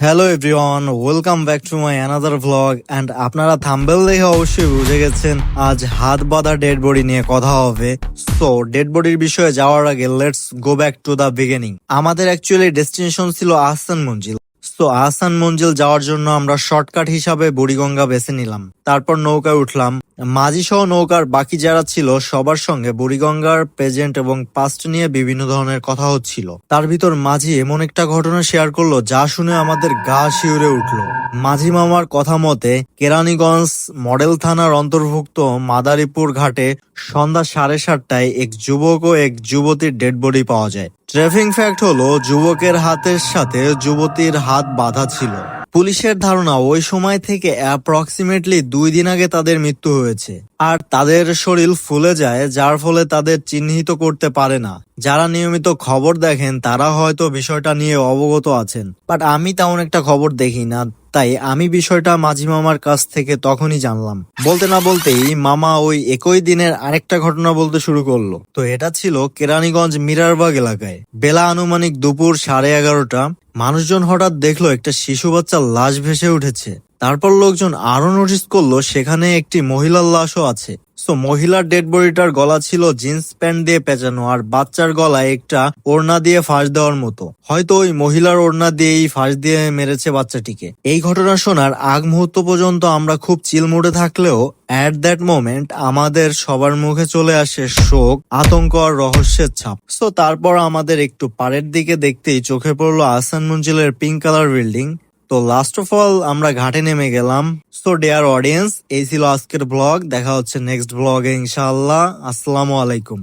Hello everyone welcome back to my another vlog and আপনারা thumbnail দেখে অবশ্যই বুঝে গেছেন, আজ হাত বাঁধা ডেড বডি নিয়ে কথা হবে। সো ডেড বডির বিষয়ে যাওয়ার আগে let's go back to the beginning আমাদের অ্যাকচুয়ালি ডেস্টিনেশন ছিল আহসান মঞ্জিল। তো আহসান মঞ্জিল যাওয়ার জন্য আমরা শর্টকাট হিসাবে বুড়িগঙ্গা বেছে নিলাম। তারপর নৌকায় উঠলাম। মাঝি সহ নৌকার বাকি যারা ছিল সবার সঙ্গে বুড়িগঙ্গার প্রেজেন্ট এবং পাস্ট নিয়ে বিভিন্ন ধরনের কথা হচ্ছিল। তার ভিতর মাঝি এমন একটা ঘটনা শেয়ার করল যা শুনে আমাদের গা শিউরে উঠল। মাঝি মামার কথা মতে, কেরানীগঞ্জ মডেল থানার অন্তর্ভুক্ত মাদারীপুর ঘাটে সন্ধ্যা সাড়ে সাতটায় এক যুবক ও এক যুবতীর ডেড বডি পাওয়া যায়। ট্রেফিং ফ্যাক্ট হলো, যুবকের হাতের সাথে যুবতীর হাত বাঁধা ছিল। পুলিশের ধারণা ওই সময় থেকে অ্যাপ্রক্সিমেটলি দুই দিন আগে তাদের মৃত্যু হয়েছে। আর তাদের শরীর ফুলে যায়, যার ফলে তাদের চিহ্নিত করতে পারে না। যারা নিয়মিত খবর দেখেন, তারা হয়তো বিষয়টা নিয়ে অবগত আছেন। বাট আমি তেমন একটা খবর দেখি না। তাই আমি বিষয়টা মাঝি মামার কাছ থেকে তখনই জানলাম। বলতে না বলতেই মামা ওই একই দিনের আরেকটা ঘটনা বলতে শুরু করল। তো এটা ছিল কেরানীগঞ্জ মিরারবাগ এলাকায়। বেলা আনুমানিক দুপুর সাড়ে এগারোটা, মানুষজন হঠাৎ দেখল একটা শিশু বাচ্চার লাশ ভেসে উঠেছে। তারপর লোকজন আরও নোটিস করল সেখানে একটি মহিলার লাশও আছে। সো মহিলার ডেড বডিটার গলা ছিল জিন্স প্যান্ট দিয়ে পেঁচানো, আর বাচ্চার গলায় একটা ওড়না দিয়ে ফাঁস দেওয়ার মতো। হয়তো ওই মহিলার ওড়না দিয়েই ফাঁস দিয়ে মেরেছে বাচ্চাটিকে। এই ঘটনা শোনার আগ মুহূর্ত পর্যন্ত আমরা খুব চিল মুডে থাকলেও অ্যাট দ্যাট মোমেন্ট আমাদের সবার মুখে চলে আসে শোক, আতঙ্ক আর রহস্যের ছাপ। সো তারপর আমাদের একটু পাড়ের দিকে দেখতেই চোখে পড়ল আসান মঞ্জিলের পিঙ্ক কালার বিল্ডিং তো লাস্ট অফ অল আমরা ঘাটে নেমে গেলাম। সো ডেয়ার অডিয়েন্স এই ছিল আজকের ব্লগ দেখা হচ্ছে নেক্সট ব্লগে ইনশাল্লাহ আসসালামু আলাইকুম।